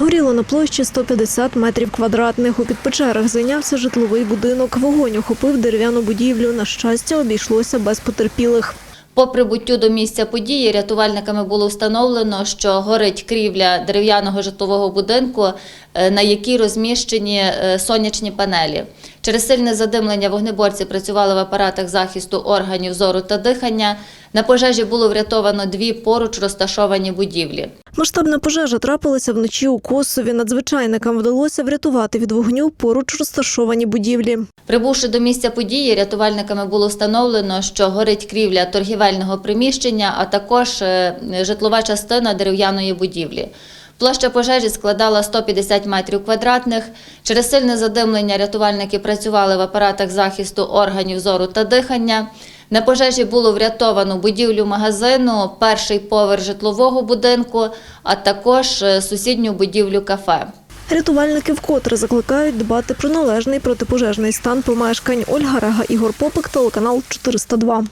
Горіло на площі 150 метрів квадратних. У підпечерах зайнявся житловий будинок. Вогонь охопив дерев'яну будівлю. На щастя, обійшлося без потерпілих. По прибуттю до місця події рятувальниками було встановлено, що горить крівля дерев'яного житлового будинку, е, на якій розміщені е, сонячні панелі. Через сильне задимлення вогнеборці працювали в апаратах захисту органів зору та дихання. На пожежі було врятовано дві поруч розташовані будівлі. Масштабна пожежа трапилася вночі у Косові. Надзвичайникам вдалося врятувати від вогню поруч розташовані будівлі. Прибувши до місця події, рятувальниками було встановлено, що горить крівля торгівельного приміщення, а також е, житлова частина дерев'яної будівлі. Площа пожежі складала 150 метрів квадратних. Через сильне задимлення рятувальники працювали в апаратах захисту органів зору та дихання. На пожежі було врятовано будівлю магазину, перший поверх житлового будинку, а також е, сусідню будівлю кафе. Рятувальники вкотре закликають дбати про належний протипожежний стан помешкань. Ольга Рега, Ігор Попик, телеканал 402.